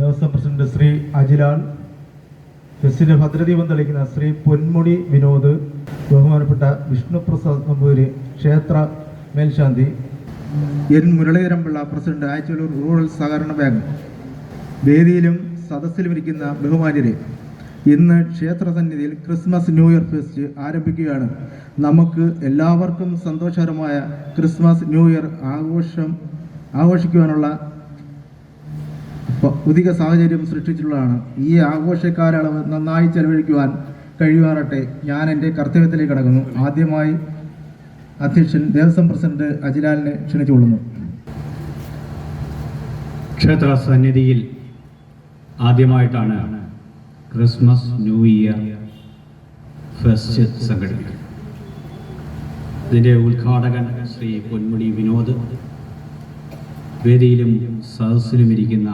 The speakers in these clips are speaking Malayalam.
ദേവസ്വം പ്രസിഡന്റ് ശ്രീ അജിലാൽ ഫെസ്റ്റിന്റെ ഭദ്രദീപം തെളിക്കുന്ന ശ്രീ പൊന്മുടി വിനോദ് ബഹുമാനപ്പെട്ട വിഷ്ണുപ്രസാദ് നമ്പൂരി ക്ഷേത്ര മേൽശാന്തി. N Muraleedharan Pillai president Ayachaloor rural സഹകരണ ബാങ്ക്. വേദിയിലും സദസ്സിലും ഇരിക്കുന്ന ബഹുമാന്യരെ ഇന്ന് ക്ഷേത്ര സന്നിധിയിൽ ക്രിസ്മസ് ന്യൂ ഇയർ ഫെസ്റ്റ് ആരംഭിക്കുകയാണ്. നമുക്ക് എല്ലാവർക്കും സന്തോഷകരമായ ക്രിസ്മസ് ന്യൂ ഇയർ ആഘോഷം ആഘോഷിക്കുവാനുള്ള പുതിയ സാഹചര്യം സൃഷ്ടിച്ചിട്ടുള്ളതാണ്. ഈ ആഘോഷക്കാലയളവ് നന്നായി ചെലവഴിക്കുവാൻ കഴിയുമാറട്ടെ ഞാൻ എന്റെ കർത്തവ്യത്തിലേക്ക് കടക്കുന്നു. ആദ്യമായി അധ്യക്ഷൻ ദേവസ്വം പ്രസിഡന്റ് അജിലാലിനെ ക്ഷണിച്ചുകൊള്ളുന്നു ക്ഷേത്ര സന്നിധിയിൽ ആദ്യമായിട്ടാണ് ക്രിസ്മസ് ന്യൂ ഇയർ ഫെസ്റ്റ് സംഘടിപ്പിക്കുന്നത്. ഇതിന്റെ ഉദ്ഘാടകൻ ശ്രീ പൊന്മുടി വിനോദ് വേദിയിലും സദസ്സിലും ഇരിക്കുന്ന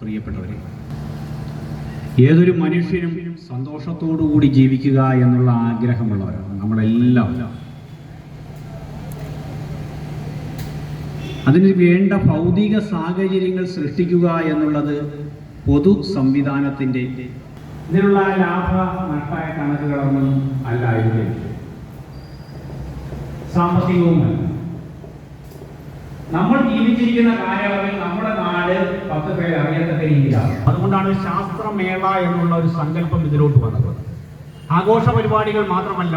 പ്രിയപ്പെട്ടവരെ ഏതൊരു മനുഷ്യനും സന്തോഷത്തോടുകൂടി ജീവിക്കുക എന്നുള്ള ആഗ്രഹമുള്ളവരാണ് നമ്മളെല്ലാം. അതിന് വേണ്ട ഭൗതിക സാഹചര്യങ്ങൾ സൃഷ്ടിക്കുക എന്നുള്ളത് പൊതു സംവിധാനത്തിന്റെ ഇതിനുള്ള ലാഭ നഷ്ടമായ കണക്കുകളൊന്നും അല്ലായിരുന്നു സാമ്പത്തികവുമല്ല. നമ്മൾ ജീവിച്ചിരിക്കുന്ന കാലയളവിൽ നമ്മുടെ നാട് പത്ത് പേർ അറിയത്തക്ക രീതിയിലാണ്. അതുകൊണ്ടാണ് ശാസ്ത്രമേള എന്നുള്ള ഒരു സങ്കല്പം ഇതിലോട്ട് വന്നത്. ആഘോഷ പരിപാടികൾ മാത്രമല്ല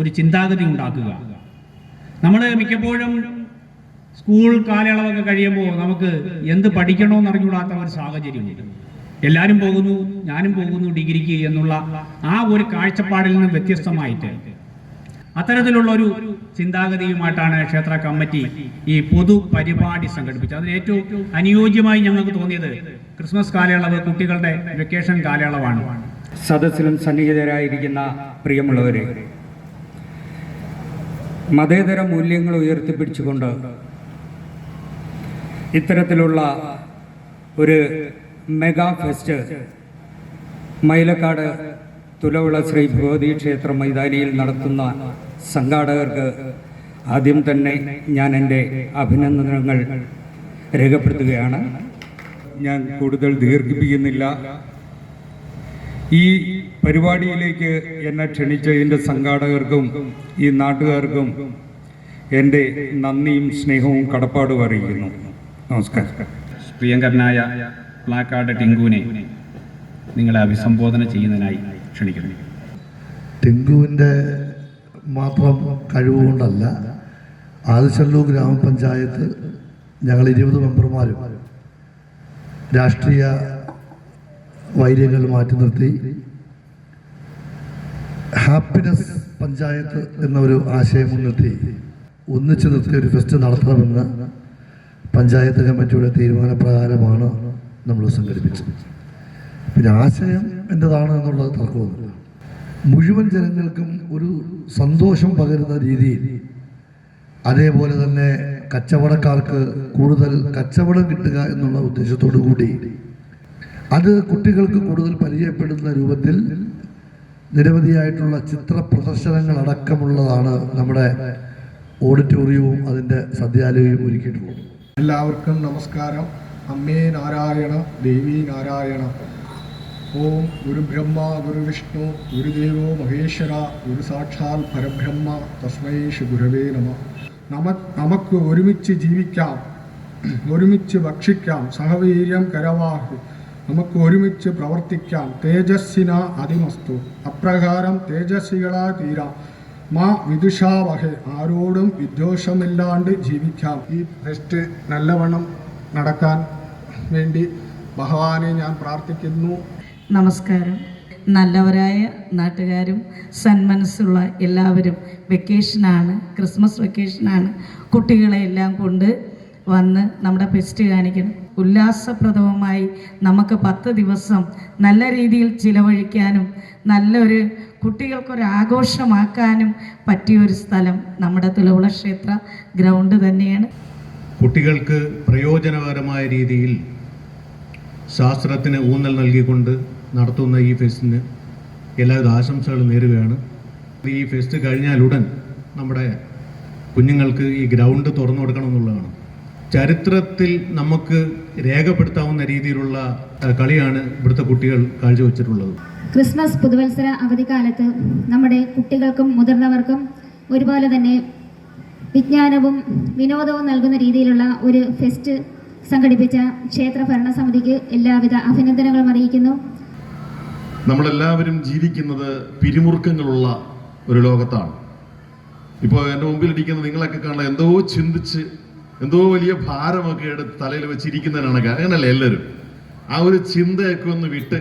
ഒരു ചിന്താഗതി ഉണ്ടാക്കുക. നമ്മൾ മിക്കപ്പോഴും സ്കൂൾ കാലയളവൊക്കെ കഴിയുമ്പോൾ നമുക്ക് എന്ത് പഠിക്കണമെന്ന് അറിഞ്ഞുകൂടാത്ത ഒരു സാഹചര്യമുണ്ട്. എല്ലാവരും പോകുന്നു ഞാനും പോകുന്നു ഡിഗ്രിക്ക് എന്നുള്ള ആ ഒരു കാഴ്ചപ്പാടിൽ നിന്ന് വ്യത്യസ്തമായിട്ട് അത്തരത്തിലുള്ള ഒരു ചിന്താഗതിയുമായിട്ടാണ് ക്ഷേത്ര കമ്മിറ്റി ഈ പൊതു പരിപാടി സംഘടിപ്പിച്ചത്. അതിന് ഏറ്റവും അനുയോജ്യമായി ഞങ്ങൾക്ക് തോന്നിയത് ക്രിസ്മസ് കാലയളവ് കുട്ടികളുടെ വെക്കേഷൻ കാലയളവാണ്. സദസ്സിലും സന്നിഹിതരായിരിക്കുന്ന പ്രിയമുള്ളവരെ മതേതര മൂല്യങ്ങൾ ഉയർത്തിപ്പിടിച്ചുകൊണ്ട് ഇത്തരത്തിലുള്ള ഒരു മെഗാ ഫെസ്റ്റ് മൈലക്കാട് തുലവിള ശ്രീ ഭഗവതി ക്ഷേത്ര മൈതാനിയിൽ നടത്തുന്ന സംഘാടകർക്ക് ആദ്യം തന്നെ ഞാൻ എന്റെ അഭിനന്ദനങ്ങൾ രേഖപ്പെടുത്തുകയാണ്. ഞാൻ കൂടുതൽ ദീർഘിപ്പിക്കുന്നില്ല. ഈ പരിപാടിയിലേക്ക് എന്നെ ക്ഷണിച്ചതിന്റെ സംഘാടകർക്കും ഈ നാട്ടുകാർക്കും എന്റെ നന്ദിയും സ്നേഹവും കടപ്പാടും അറിയിക്കുന്നു. നമസ്കാരം. പ്രിയങ്കരനായ പ്ലാക്കാർഡ് ടിങ്കുവിനെ നിങ്ങളെ അഭിസംബോധന ചെയ്യുന്നതിനായി ക്ഷണിക്കുന്നു. ടെങ്കുവിന്റെ മാത്രം കഴിവുകൊണ്ടല്ല ആദിശല്ലൂർ ഗ്രാമപഞ്ചായത്ത് ഞങ്ങൾ ഇരുപത് മെമ്പർമാരും രാഷ്ട്രീയ വൈര്യങ്ങൾ മാറ്റി നിർത്തി. ഹാപ്പിനെസ് പഞ്ചായത്ത് എന്നൊരു ആശയം മുൻനിർത്തി ഒന്നിച്ചു നിർത്തി ഒരു ഫെസ്റ്റ് നടത്തണമെന്ന് പഞ്ചായത്ത് കമ്മിറ്റിയുടെ തീരുമാനപ്രകാരമാണ് നമ്മൾ സംഘടിപ്പിച്ചത്. പിന്നെ ആശയം എന്റെതാണ് എന്നുള്ളത് തർക്കമൊന്നുമില്ല മുഴുവൻ ജനങ്ങൾക്കും ഒരു സന്തോഷം പകരുന്ന രീതിയിൽ അതേപോലെ തന്നെ കച്ചവടക്കാർക്ക് കൂടുതൽ കച്ചവടം കിട്ടുക എന്നുള്ള ഉദ്ദേശത്തോടു കൂടി അത് കുട്ടികൾക്ക് കൂടുതൽ പരിചയപ്പെടുന്ന രൂപത്തിൽ നിരവധിയായിട്ടുള്ള ചിത്ര പ്രദർശനങ്ങൾ അടക്കമുള്ളതാണ് നമ്മുടെ ഓഡിറ്റോറിയവും അതിന്റെ സദ്യാലയവും ഒരുക്കിയിട്ടുള്ളത്. എല്ലാവർക്കും നമസ്കാരം. അമ്മേ നാരായണ ദേവി നാരായണ. ഓം ഗുരു ബ്രഹ്മ ഗുരു വിഷ്ണു ഗുരുദേവോ മഹേശ്വര ഗുരു സാക്ഷാൽ പരബ്രഹ്മ തസ്മൈ ശ്രീ ഗുരവേ നമ. നമ നമുക്ക് ഒരുമിച്ച് ജീവിക്കാം ഒരുമിച്ച് ഭക്ഷിക്കാം സഹവീര്യം കരവാഹി. നമുക്ക് ഒരുമിച്ച് പ്രവർത്തിക്കാം. തേജസ്സിന അതിമസ്തു. അപ്രകാരം തേജസ്സികളാ തീരാം. മാ വിദുഷാവഹെ ആരോടും വിദ്വേഷമില്ലാണ്ട് ജീവിക്കാം. ഈ ഫെസ്റ്റ് നല്ലവണ്ണം നടക്കാൻ വേണ്ടി ഭഗവാനെ ഞാൻ പ്രാർത്ഥിക്കുന്നു. നമസ്കാരം. നല്ലവരായ നാട്ടുകാരും സന്മനസ്സുള്ള എല്ലാവരും വെക്കേഷനാണ് ക്രിസ്മസ് വെക്കേഷനാണ്. കുട്ടികളെ എല്ലാം കൊണ്ട് വന്ന് നമ്മുടെ ഫെസ്റ്റ് കാണിക്കണം. ഉല്ലാസപ്രദമായി നമുക്ക് പത്ത് ദിവസം നല്ല രീതിയിൽ ചിലവഴിക്കാനും നല്ലൊരു കുട്ടികൾക്കൊരാഘോഷമാക്കാനും പറ്റിയ ഒരു സ്ഥലം നമ്മുടെ തുലവുള ക്ഷേത്ര ഗ്രൗണ്ട് തന്നെയാണ്. കുട്ടികൾക്ക് പ്രയോജനകരമായ രീതിയിൽ ശാസ്ത്രത്തിന് ഊന്നൽ നൽകിക്കൊണ്ട് നടത്തുന്ന ഈ ഫെസ്റ്റിന് എല്ലാവിധ ആശംസകളും നേരുകയാണ്. ഈ ഫെസ്റ്റ് കഴിഞ്ഞാലുടൻ നമ്മുടെ കുഞ്ഞുങ്ങൾക്ക് ഈ ഗ്രൗണ്ട് തുറന്നു കൊടുക്കണം എന്നുള്ളതാണ് ചരിത്രത്തിൽ നമുക്ക് രേഖപ്പെടുത്താവുന്ന രീതിയിലുള്ള കളിയാണ് ഇവിടുത്തെ കുട്ടികൾ കാഴ്ചവെച്ചിട്ടുള്ളത്. ക്രിസ്മസ് പുതുവത്സര അവധിക്കാലത്ത് നമ്മുടെ കുട്ടികൾക്കും മുതിർന്നവർക്കും ഒരുപോലെ തന്നെ വിജ്ഞാനവും വിനോദവും നൽകുന്ന രീതിയിലുള്ള ഒരു ഫെസ്റ്റ് സംഘടിപ്പിച്ച ക്ഷേത്ര ഭരണസമിതിക്ക് എല്ലാവിധ അഭിനന്ദനങ്ങളും അറിയിക്കുന്നു. നമ്മളെല്ലാവരും ജീവിക്കുന്നത് പിരിമുറുക്കങ്ങളുള്ള ഒരു ലോകത്താണ്. ഇപ്പോൾ എന്റെ മുമ്പിലിരിക്കുന്ന നിങ്ങളൊക്കെ കാണാൻ എന്തോ ചിന്തിച്ച് എന്തോ വലിയ ഭാരമൊക്കെ എടുത്ത് തലയിൽ വെച്ചിരിക്കുന്നതിനാണ് അങ്ങനല്ലേ എല്ലാവരും? ആ ഒരു ചിന്തയൊക്കെ ഒന്ന് വിട്ട്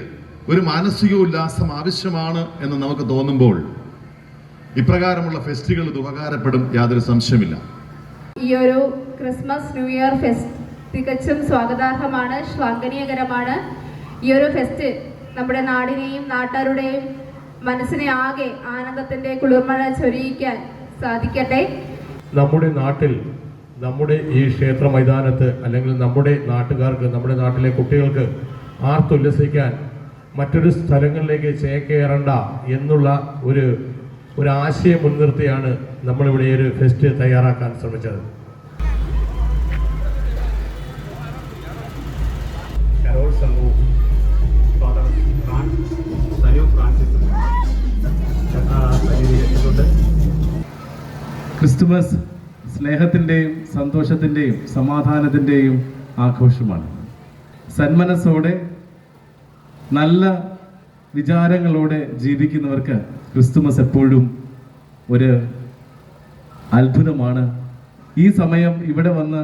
ഒരു മാനസിക ഉല്ലാസം ആവശ്യമാണ് എന്ന് നമുക്ക് തോന്നുമ്പോൾ ഇപ്രകാരമുള്ള ഫെസ്റ്റുകൾ ഇത് ഉപകാരപ്പെടും യാതൊരു സംശയമില്ല. ഈ ഒരു ക്രിസ്മസ് ന്യൂ ഇയർ ഫെസ്റ്റ് തികച്ചും സ്വാഗതാർഹമാണ് ശ്ലാഘനീയകരമാണ്. ഈ ഒരു ഫെസ്റ്റ് നമ്മുടെ നാടിനെയും നാട്ടുകാരുടെയും മനസ്സിനെ ആകെ ആനന്ദത്തിന്റെ കുളിർമഴ ചൊരിയിക്കാൻ സാധിക്കട്ടെ? നമ്മുടെ നാട്ടിൽ നമ്മുടെ ഈ ക്ഷേത്ര മൈതാനത്ത് അല്ലെങ്കിൽ നമ്മുടെ നാട്ടുകാർക്ക് നമ്മുടെ നാട്ടിലെ കുട്ടികൾക്ക് ആർത്തുല്ലസിക്കാൻ മറ്റൊരു സ്ഥലങ്ങളിലേക്ക് ചേക്കേറണ്ട എന്നുള്ള ഒരു ഒരു ആശയം മുൻനിർത്തിയാണ് നമ്മളിവിടെ ഈ ഒരു ഫെസ്റ്റ് തയ്യാറാക്കാൻ ശ്രമിച്ചത്. കരോൾ ക്രിസ്തുമസ് സ്നേഹത്തിന്റെയും സന്തോഷത്തിന്റെയും സമാധാനത്തിന്റെയും ആഘോഷമാണ്. സന്മനസ്സോടെ നല്ല വിചാരങ്ങളോടെ ജീവിക്കുന്നവർക്ക് ക്രിസ്തുമസ് എപ്പോഴും ഒരു അത്ഭുതമാണ്. ഈ സമയം ഇവിടെ വന്ന്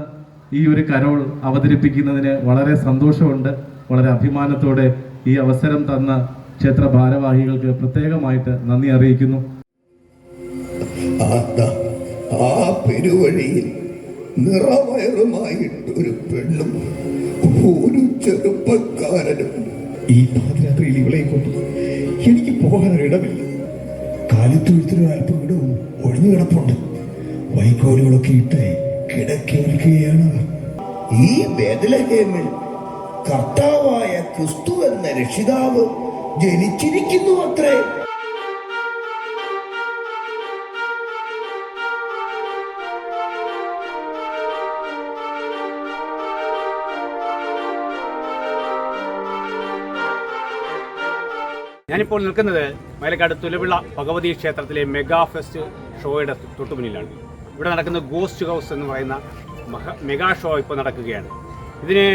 ഈ ഒരു കരോൾ അവതരിപ്പിക്കുന്നതിന് വളരെ സന്തോഷമുണ്ട്. വളരെ അഭിമാനത്തോടെ ഈ അവസരം തന്ന ക്ഷേത്ര ഭാരവാഹികൾക്ക് പ്രത്യേകമായിട്ട് നന്ദി അറിയിക്കുന്നു. ആ ആ നിറവയറുമായിട്ട് ഒരു പെണ്ണും ഒരു ചെറുപ്പക്കാരനും. ഈ പാതിരാത്രിയിൽ ഇവളെ കൊണ്ട് എനിക്ക് പോകാനൊരിടമില്ല. കാലിത്തൊഴുത്തിനും അല്പം ഇടവും ഒഴിഞ്ഞു കിടപ്പുണ്ട്. വൈക്കോലുകളൊക്കെ ഇട്ട് കിടക്കേൽക്കുകയാണ് ഈ ബേദലഹേമിൽ കർത്താവായ ക്രിസ്തു എന്ന രക്ഷിതാവ് ജനിച്ചിരിക്കുന്നു അത്രേ ഞാനിപ്പോൾ നിൽക്കുന്നത് മലക്കാട് തുലവിള ഭഗവതി ക്ഷേത്രത്തിലെ മെഗാ ഫെസ്റ്റ് ഷോയുടെ തൊട്ടു മുന്നിലാണ് ഇവിടെ നടക്കുന്ന ഗോസ്റ്റ് ഹൗസ് എന്ന് പറയുന്ന മഹ മെഗാ ഷോ ഇപ്പോൾ നടക്കുകയാണ്. ഇതിന്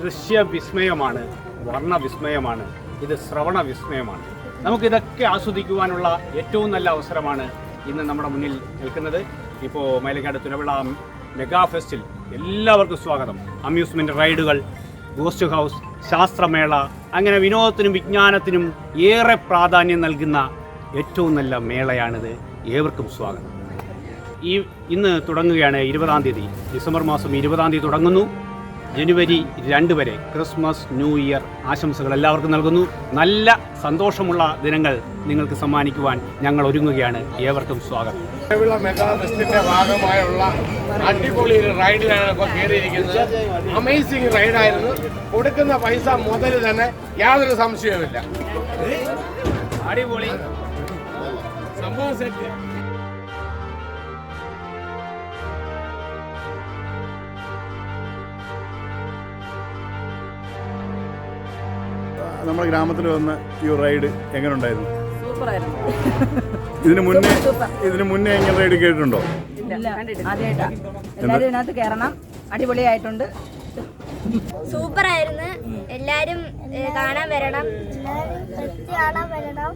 ദൃശ്യ വിസ്മയമാണ് വർണ വിസ്മയമാണ് ഇത് ശ്രവണ വിസ്മയമാണ്. നമുക്കിതൊക്കെ ആസ്വദിക്കുവാനുള്ള ഏറ്റവും നല്ല അവസരമാണ് ഇന്ന് നമ്മുടെ മുന്നിൽ നിൽക്കുന്നത്. ഇപ്പോൾ മൈലക്കാട് തുലവിള മെഗാ ഫെസ്റ്റിൽ എല്ലാവർക്കും സ്വാഗതം. അമ്യൂസ്മെന്റ് റൈഡുകൾ ഗോസ്റ്റ് ഹൗസ് ശാസ്ത്രമേള അങ്ങനെ വിനോദത്തിനും വിജ്ഞാനത്തിനും ഏറെ പ്രാധാന്യം നൽകുന്ന ഏറ്റവും നല്ല മേളയാണിത്. ഏവർക്കും സ്വാഗതം. ഈ ഇന്ന് തുടങ്ങുകയാണ് ഇരുപതാം തീയതി. ഡിസംബർ മാസം ഇരുപതാം തീയതി തുടങ്ങുന്നു. ജനുവരി രണ്ട് വരെ ക്രിസ്മസ് ന്യൂ ഇയർ ആശംസകൾ എല്ലാവർക്കും നൽകുന്നു. നല്ല സന്തോഷമുള്ള ദിനങ്ങൾ നിങ്ങൾക്ക് സമ്മാനിക്കുവാൻ ഞങ്ങൾ ഒരുങ്ങുകയാണ്. ഏവർക്കും സ്വാഗതം. ഭാഗമായുള്ള അടിപൊളി ഒരു റൈഡിലാണ് ഇപ്പോൾ കയറിയിരിക്കുന്നത്. അമേസിംഗ് റൈഡായിരുന്നു കൊടുക്കുന്ന പൈസ മുതൽ തന്നെ യാതൊരു സംശയവുമില്ല. അടിപൊളി. സംഭവം സെറ്റ് നമ്മുടെ ഗ്രാമത്തിൽ വന്ന ഈ റൈഡ് എങ്ങനെ ഉണ്ടായിരുന്നു ഇതിനു മുന്നേ ഇതിനു മുന്നേ എങ്ങനെ റൈഡ് കേട്ടിട്ടുണ്ടോ? എല്ലാവരും ഇതിനകത്ത് കയറണം അടിപൊളിയായിട്ടുണ്ട്. സൂപ്പർ ആയിരുന്നു എല്ലാരും കാണാൻ വരണം. കാണാൻ വരണം.